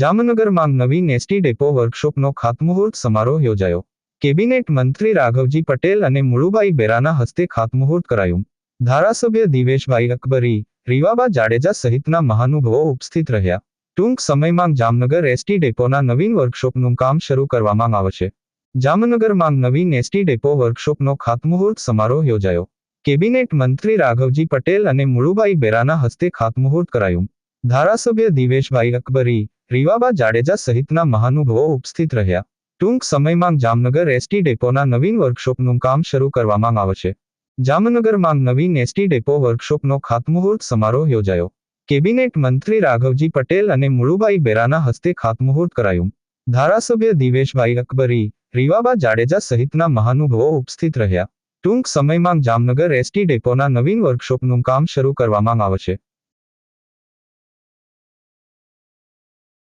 જામનગરમાં નવીન ST depot વર્કશોપનો ખાતમુહૂર્ત સમારોહ યોજાયો. કેબિનેટ મંત્રી રાઘવજી પટેલ અને મુળુભાઈ બેરાના હસ્તે ખાતમુહૂર્ત કરાયું. ધારાસભ્ય દિવેશભાઈ અકબરી, રીવાબા જાડેજા સહિતના મહાનુભાવો ઉપસ્થિત રહ્યા. ટૂંક સમયમાં જામનગર એસટી ડેપોના નવીન વર્કશોપનું કામ શરૂ કરવામાં આવશે. જામનગરમાં નવીન એસટી ડેપો વર્કશોપનો ખાતમુહૂર્ત સમારોહ યોજાયો. કેબિનેટ મંત્રી રાઘવજી પટેલ અને મુળુભાઈ બેરાના હસ્તે ખાતમુહૂર્ત કરાયું. ધારાસભ્ય દિવેશભાઈ અકબરી રીવાબા જાડેજા સહિતના મહાનુભાવો ઉપસ્થિત રહ્યા. ટૂંક સમયમાં જામનગર એસટી ડેપોના નવીન વર્કશોપનું કામ શરૂ કરવામાં આવશે જામનગરમાં નવીન એસટી ડેપો વર્કશોપનો ખાતમુહૂર્ત સમારોહ યોજાયો. કેબિનેટ મંત્રી રાઘવજી પટેલ અને મુળુભાઈ બેરાના હસ્તે ખાતમુહૂર્ત કરાયું. ધારાસભ્ય દિવેશભાઈ અકબરી રીવાબા જાડેજા સહિતના મહાનુભાવો ઉપસ્થિત રહ્યા. ટૂંક સમયમાં જામનગર એસટી ડેપોના નવીન વર્કશોપનું કામ શરૂ કરવામાં આવશે